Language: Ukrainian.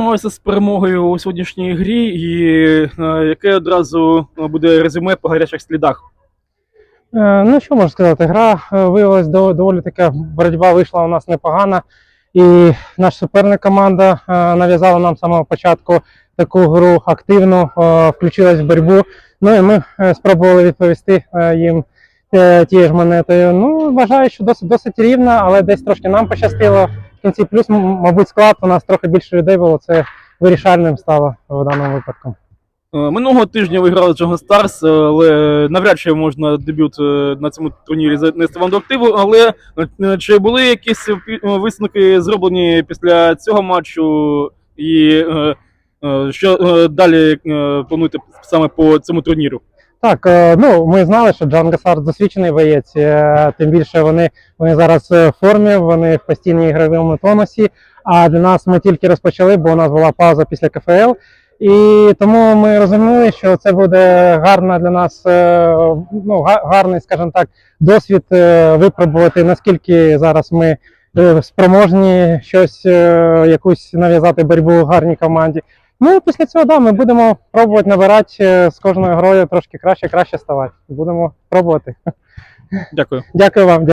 З перемогою у сьогоднішній грі, і е, яке одразу буде резюме по гарячих слідах? Е, Ну, що можу сказати, гра е, виявилась доволі така, боротьба вийшла у нас непогана. І наш суперник команда е, нав'язала нам з самого початку таку гру активну, е, включилась в боротьбу. Ну і ми е, спробували відповісти е, їм е, тією ж монетою. Ну, вважаю, що досить, досить рівно, але десь трошки нам пощастило. Кінці плюс, мабуть, склад у нас трохи більше людей було. Це вирішальним стало в даному випадку. Е, Минулого тижня ви грали Джого Старс, але навряд чи можна дебют е, на цьому турнірі занести вам до активу. Але е, чи були якісь е, висновки зроблені після цього матчу, і е, е, що е, далі е, плануєте саме по цьому турніру? Так, е, ну ми знали, що Джан Гасар досвідчений боєць, е, тим більше вони, вони зараз е, в формі, вони в постійній ігровому тонусі. А для нас ми тільки розпочали, бо у нас була пауза після КФЛ. І тому ми розуміли, що це буде гарна для нас, ну, гарний, скажімо так, досвід випробувати, наскільки зараз ми спроможні щось, якусь нав'язати боротьбу гарній команді. Ну, після цього, да, ми будемо пробувати набирати е, з кожною грою трошки краще, краще ставати. Будемо пробувати. Дякую. Дякую вам.